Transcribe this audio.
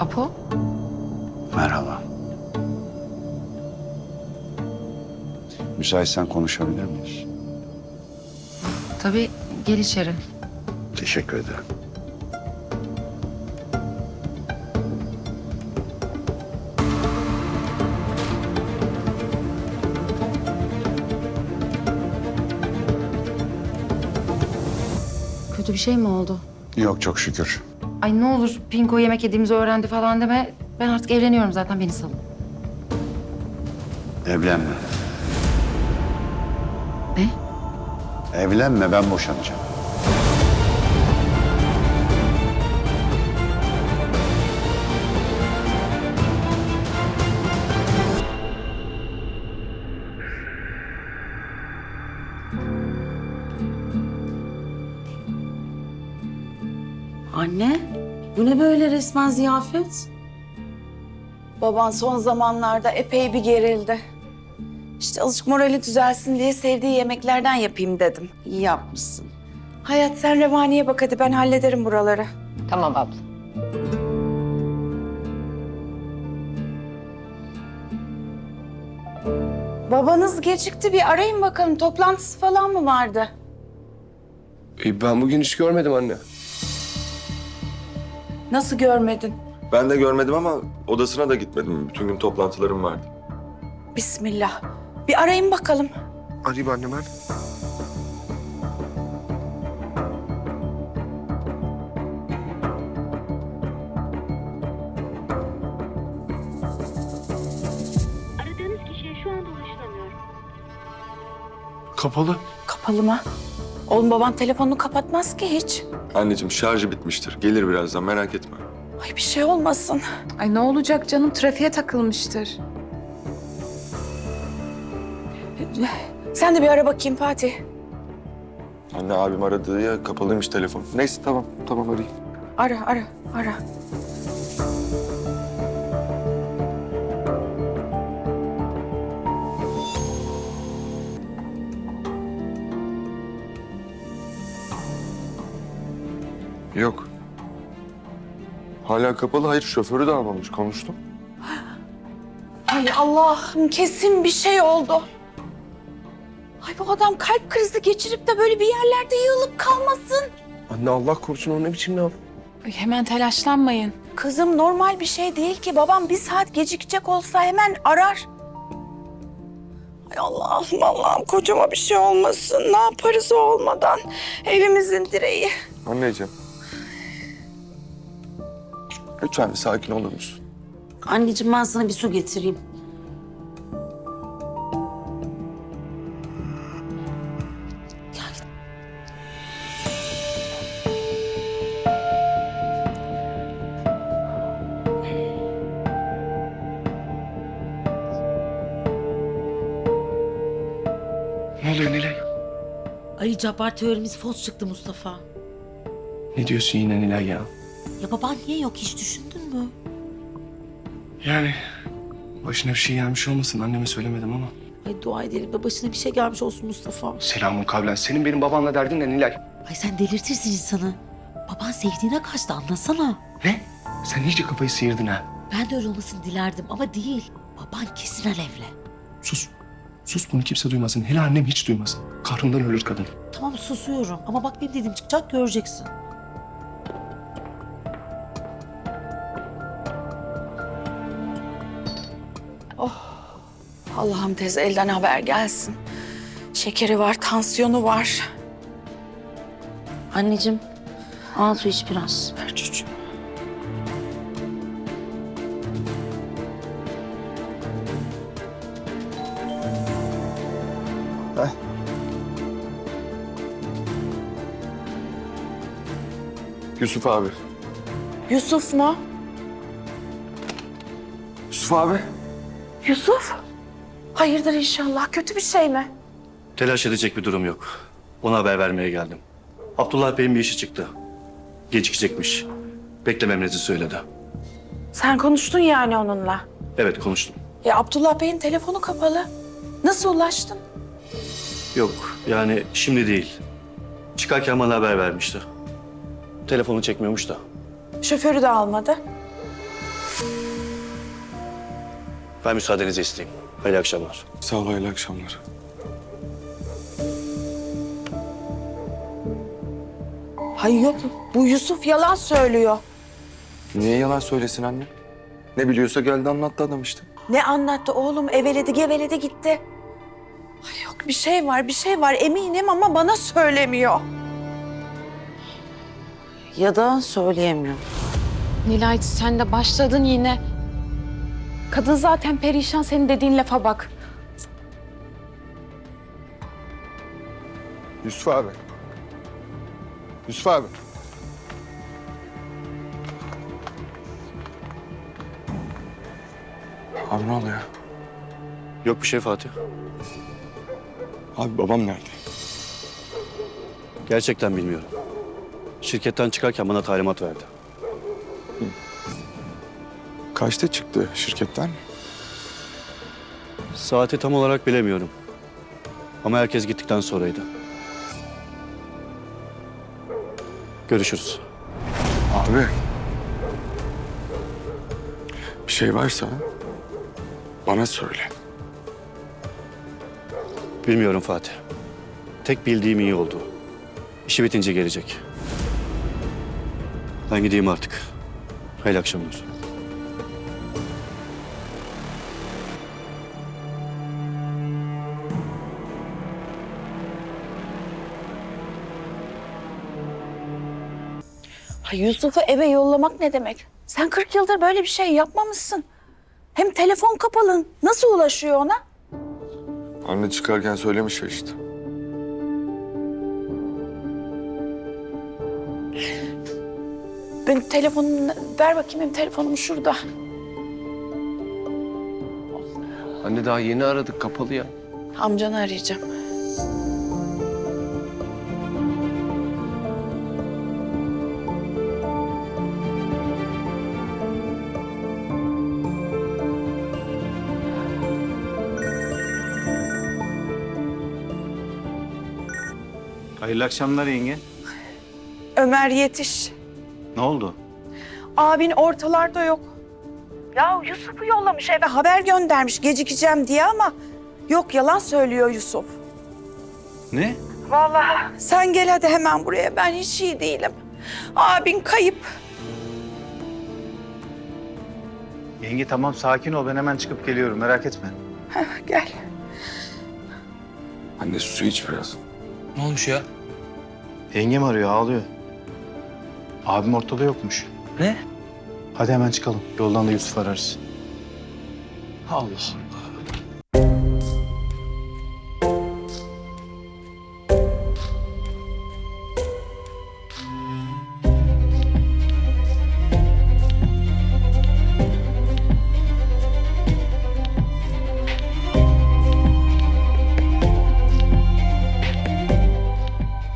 Apo? Merhaba. Müsaitsen konuşabilir miyiz? Tabii gel içeri. Teşekkür ederim. Kötü bir şey mi oldu? Yok çok şükür. Ay ne olur Pinko yemek yediğimizi öğrendi falan deme. Ben artık evleniyorum zaten beni salın. Evlenme. Ne? Evlenme ben boşanacağım. Anne, bu ne böyle resmen ziyafet? Baban son zamanlarda epey bir gerildi. İşte azıcık morali düzelsin diye sevdiği yemeklerden yapayım dedim. İyi yapmışsın. Hayat sen revaniye bak hadi ben hallederim buraları. Tamam abla. Babanız gecikti bir arayın bakalım toplantısı falan mı vardı? E, ben bugün hiç görmedim anne. Nasıl görmedin? Ben de görmedim ama odasına da gitmedim. Bütün gün toplantılarım vardı. Bismillah. Bir arayın bakalım. Arayayım annem ben. Aradığınız kişiye şu anda ulaşılamıyor. Kapalı. Kapalı mı? Oğlum baban telefonunu kapatmaz ki hiç. Anneciğim şarjı bitmiştir. Gelir birazdan merak etme. Ay bir şey olmasın. Ay ne olacak canım trafiğe takılmıştır. Sen de bir ara bakayım Fatih. Anne abim aradı ya kapalıymış telefon. Neyse tamam tamam arayayım. Ara ara ara. Yok. Hala kapalı. Hayır şoförü de almamış. Konuştum. Ay Allah'ım kesin bir şey oldu. Ay bu adam kalp krizi geçirip de böyle bir yerlerde yığılıp kalmasın. Anne Allah korusun o ne biçim laf? Ay, hemen telaşlanmayın. Kızım normal bir şey değil ki. Babam bir saat gecikecek olsa hemen arar. Ay Allah'ım Allah'ım kocama bir şey olmasın. Ne yaparız o olmadan? Evimizin direği. Anneciğim. Lütfen bir sakin olur musun? Anneciğim ben sana bir su getireyim. Ne oluyor Nilay? Ay Cabbar teorimiz fos çıktı Mustafa. Ne diyorsun yine Nilay ya? Ya baban niye yok hiç düşündün mü? Yani başına bir şey gelmiş olmasın anneme söylemedim ama. Ay dua edelim de başına bir şey gelmiş olsun Mustafa. Selamun kavlen. Senin benim babanla derdin ne Nilay? Ay sen delirtirsin insanı. Baban sevdiğine kaçtı anlasana. Ne? Sen iyice kafayı sıyırdın ha. Ben de öyle olmasını dilerdim ama değil. Baban kesin alevle. Sus. Sus bunu kimse duymasın. Hele annem hiç duymasın. Kahrından ölür kadın. Tamam susuyorum ama bak benim dediğim çıkacak göreceksin. Allah'ım tez elden haber gelsin. Şekeri var, tansiyonu var. Anneciğim al su iç biraz. Ver çocuğum. Yusuf abi. Yusuf mu? Yusuf abi. Yusuf? Hayırdır inşallah. Kötü bir şey mi? Telaş edecek bir durum yok. Ona haber vermeye geldim. Abdullah Bey'in bir işi çıktı. Gecikecekmiş. Beklememenizi söyledi. Sen konuştun yani onunla. Evet konuştum. Ya Abdullah Bey'in telefonu kapalı. Nasıl ulaştın? Yok yani şimdi değil. Çıkarken bana haber vermişti. Telefonu çekmiyormuş da. Şoförü de almadı. Ben müsaadenizi isteyeyim. Hayırlı akşamlar. Sağ ol hayırlı akşamlar. Hayır yok bu Yusuf yalan söylüyor. Niye yalan söylesin anne? Ne biliyorsa geldi anlattı adam işte. Ne anlattı oğlum eveledi geveledi gitti. Ay yok bir şey var bir şey var eminim ama bana söylemiyor. Ya da söyleyemiyor. Nilay sen de başladın yine. Kadın zaten perişan senin dediğin lafa bak. Yusuf abi. Yusuf abi. Abi ne oluyor? Yok bir şey Fatih. Abi babam nerede? Gerçekten bilmiyorum. Şirketten çıkarken bana talimat verdi. Kaçta çıktı şirketten? Saati tam olarak bilemiyorum. Ama herkes gittikten sonraydı. Görüşürüz. Abi. Bir şey varsa bana söyle. Bilmiyorum Fatih. Tek bildiğim iyi oldu. İşi bitince gelecek. Ben gideyim artık. Hayırlı akşamlar. Ha, Yusuf'u eve yollamak ne demek? Sen 40 yıldır böyle bir şey yapmamışsın. Hem telefon kapalı. Nasıl ulaşıyor ona? Anne çıkarken söylemiş ya işte. Ben telefonunu ver bakayım benim telefonum şurada. Anne daha yeni aradık kapalı ya. Amcanı arayacağım. Hayırlı akşamlar yenge. Ömer yetiş. Ne oldu? Abin ortalarda yok. Ya Yusuf'u yollamış eve haber göndermiş gecikeceğim diye ama yok yalan söylüyor Yusuf. Ne? Vallahi sen gel hadi hemen buraya ben hiç iyi değilim. Abin kayıp. Yenge tamam sakin ol ben hemen çıkıp geliyorum merak etme. Heh, gel. Anne su iç biraz. Ne olmuş ya? Yengem arıyor ağlıyor. Abim ortada yokmuş. Ne? Hadi hemen çıkalım. Yoldan da Yusuf ararız. Allah Allah.